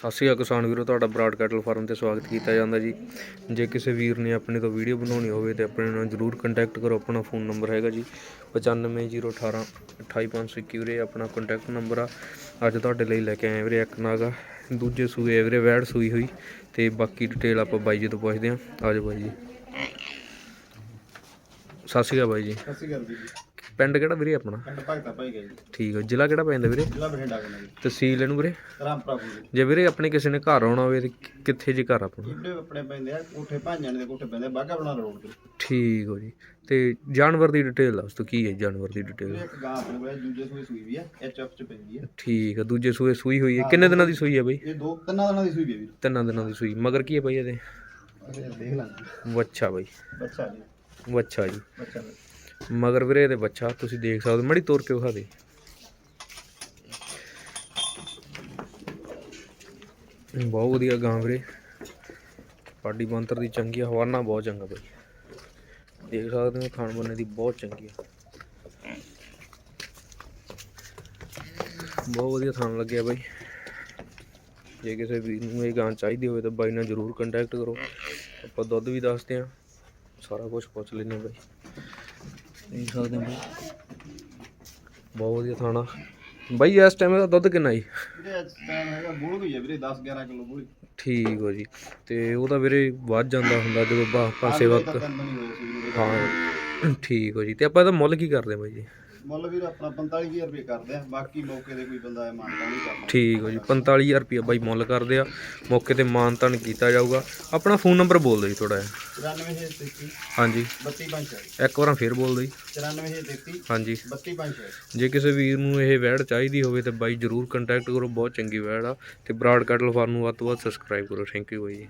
ਸਤਿ ਸ਼੍ਰੀ ਅਕਾਲ ਕਿਸਾਨ ਵੀਰੋ, ਤੁਹਾਡਾ ਬਰਾਡ ਕੈਟਲ ਫਾਰਮ ਤੇ ਸਵਾਗਤ ਕੀਤਾ ਜਾਂਦਾ ਜੀ। ਜੇ ਕਿਸੇ ਵੀਰ ਨੇ ਆਪਣੇ ਤੋਂ ਵੀਡੀਓ ਬਣਾਉਣੀ ਹੋਵੇ ਤੇ ਆਪਣੇ ਨਾਲ ਜਰੂਰ ਕੰਟੈਕਟ ਕਰੋ, ਆਪਣਾ ਫੋਨ ਨੰਬਰ ਹੈਗਾ ਜੀ 95018 28521 ਵੀਰੇ, ਆਪਣਾ ਕੰਟੈਕਟ ਨੰਬਰ ਆ। ਅੱਜ ਤੁਹਾਡੇ ਲਈ ਲੈ ਕੇ ਆਏ ਵੀਰੇ ਇੱਕ ਨਾਗਾ, ਦੂਜੇ ਸੂਏ ਆ ਵੀਰੇ, ਵੈੜ ਸੂਈ ਹੋਈ ਤੇ ਬਾਕੀ ਡਿਟੇਲ ਆਪਾਂ ਬਾਈ ਜੀ ਤੋਂ ਪੁੱਛਦੇ ਹਾਂ। ਆਜੋ ਬਾਈ ਜੀ। ਸਤਿ ਸ਼੍ਰੀ ਅਕਾਲ ਬਾਈ ਜੀ। ਸਤਿ ਸ਼੍ਰੀ ਅਕਾਲ ਜੀ। ਪਿੰਡ ਕਿਹੜਾ ਵੀਰੇ ਆਪਣਾ? ਪਿੰਡ ਭਗਤਾ ਭਾਈ ਜੀ। ਠੀਕ ਹੈ ਜ਼ਿਲ੍ਹਾ ਕਿਹੜਾ ਪੈਂਦਾ ਵੀਰੇ? ਜ਼ਿਲ੍ਹਾ ਬਠਿੰਡਾ ਕੋਲ ਜੀ। ਤਹਿਸੀਲ ਇਹਨੂੰ ਵੀਰੇ? ਰਾਮਪੁਰਾ ਜੀ ਜੇ ਵੀਰੇ ਆਪਣੇ ਕਿਸੇ ਨੇ ਘਰ ਆਉਣਾ ਹੋਵੇ ਤੇ ਕਿੱਥੇ ਜੀ ਘਰ ਆਪਣਾ? ਇੱਡੇ ਆਪਣੇ ਪੈਂਦੇ ਆ ਕੋਠੇ ਭਾਂਜਾਂ ਦੇ ਕੋਠੇ ਪੈਂਦੇ ਆ ਬਾਗਾ ਬਣਾ ਰੋਡ ਤੇ। ਠੀਕ ਹੋ ਜੀ। ਤੇ ਜਾਨਵਰ ਦੀ ਡਿਟੇਲ ਦੱਸ ਤੋ ਕੀ ਹੈ ਜਾਨਵਰ ਦੀ ਡਿਟੇਲ ਇੱਕ ਗਾਂ ਆਪਣੇ ਕੋਲ ਦੂਜੇ ਸੂਏ ਸੂਈ ਵੀ ਆ ਐਚਐਫ ਚ ਪੈਂਦੀ ਆ। ਠੀਕ ਹੈ ਦੂਜੇ ਸੂਏ ਸੂਈ ਹੋਈ ਹੈ। ਕਿੰਨੇ ਦਿਨਾਂ ਦੀ ਸੂਈ ਹੈ ਬਈ? ਇਹ ਦੋ ਤਿੰਨਾਂ ਦਿਨਾਂ ਦੀ ਸੂਈ ਵੀ ਆ ਵੀਰ। ਤਿੰਨਾਂ ਦਿਨਾਂ ਦੀ ਸੂਈ। ਮਗਰ ਕੀ ਹੈ ਬਈ ਇਹਦੇ? ਅਸੀਂ ਦੇਖ ਲਾਂਗੇ ਵੱਛਾ ਬਈ। ਬੱਚਾ ਜੀ। ਬੱਚਾ ਜੀ। ਮਗਰ ਵੀਰੇ ਇਹਦੇ ਬੱਚਾ, ਤੁਸੀਂ ਦੇਖ ਸਕਦੇ ਹੋ। ਮੜੀ ਤੋਰ ਕੇ ਵਿਖਾ ਦੇ। ਬਹੁਤ ਵਧੀਆ ਗਾਂ ਵੀਰੇ। ਪਾਡੀ ਬੰਤਰ ਦੀ ਚੰਗੀ ਹਵਾਨਾ ਬਹੁਤ ਚੰਗਾ ਬਈ। ਦੇਖ ਸਕਦੇ ਹੋ, ਖਾਣ ਬੰਨੇ ਦੀ ਬਹੁਤ ਚੰਗੀ ਆ। ਬਹੁਤ ਵਧੀਆ ਥਾਣ ਲੱਗਿਆ ਬਾਈ। ਜੇ ਕਿਸੇ ਵੀਰ ਨੂੰ ਇਹ ਗਾਂ ਚਾਹੀਦੀ ਹੋਵੇ ਤਾਂ ਬਾਈ ਨਾਲ ਜਰੂਰ ਕੰਟੈਕਟ ਕਰੋ। ਆਪਾਂ ਦੁੱਧ ਵੀ ਦੱਸਦੇ ਆ ਸਾਰਾ ਕੁਝ ਪੁੱਛ ਲੈਨੇ ਬਾਈ। ਦੇਖ ਸਕਦੇ ਹੋ ਬਾਈ। ਬਹੁਤ ਵਧੀਆ ਥਾਣਾ। ਬਾਈ ਇਸ ਟਾਈਮ ਦਾ ਦੁੱਧ ਕਿੰਨਾ ਜੀ? ਵੀਰੇ ਅੱਜ ਟਾਈਮ ਹੈਗਾ ਬੋਲ ਗਈ ਆ ਵੀਰੇ 10 11 ਕਿਲੋ ਬੋਲੀ ਠੀਕ ਹੋ ਜੀ। ਤੇ ਉਹ ਤਾਂ ਵੀਰੇ ਵੱਧ ਜਾਂਦਾ ਹੁੰਦਾ ਜਦੋਂ ਬਾ ਪਾਸੇ ਵਕਤ ਤਿੰਨ ਦਿਨ ਹੀ ਹੋਏ ਸੀ ਵੀਰੇ। ਹਾਂ। ਠੀਕ ਹੋ ਜੀ। ਤੇ ਆਪਾਂ ਇਹਦਾ ਮੁੱਲ ਕੀ ਕਰਦੇ ਬਾਈ ਜੀ? ਮੁੱਲ ਵੀਰ ਆਪਣਾ 45000 ਰੁਪਏ ਕਰਦੇ ਆ ਬਾਕੀ ਮੌਕੇ ਦੇ ਕੋਈ ਬੰਦਾ ਇਹ ਮਾਨਤਾ ਨਹੀਂ ਕਰਨਾ ਠੀਕ ਹੋ ਜੀ 45000 ਰੁਪਏ ਬਾਈ ਮੁੱਲ ਕਰਦੇ ਆ। ਮੌਕੇ ਤੇ ਮਾਨਤਾਨ ਕੀਤਾ ਜਾਊਗਾ। ਆਪਣਾ ਫੋਨ ਨੰਬਰ ਬੋਲ ਦਿਓ ਜੀ ਥੋੜਾ ਜਿਹਾ। 94033 ਹਾਂਜੀ। 3256 ਇੱਕ ਵਾਰਾਂ ਫੇਰ ਬੋਲ ਦਿਓ ਜੀ। 94033 ਹਾਂਜੀ। 3256 ਜੇ ਕਿਸੇ ਵੀਰ ਨੂੰ ਇਹ ਵੈੜ ਚਾਹੀਦੀ ਹੋਵੇ ਤੇ ਬਾਈ ਜਰੂਰ ਕੰਟੈਕਟ ਕਰੋ ਬਹੁਤ ਚੰਗੀ ਵੈੜ ਆ। ਤੇ ਬਰਾਡ ਕੈਟਲ ਫਾਰਮ ਨੂੰ ਵੱਧ ਤੋਂ ਵੱਧ ਸਬਸਕ੍ਰਾਈਬ ਕਰੋ। ਥੈਂਕ ਯੂ ਬਾਈ ਜੀ।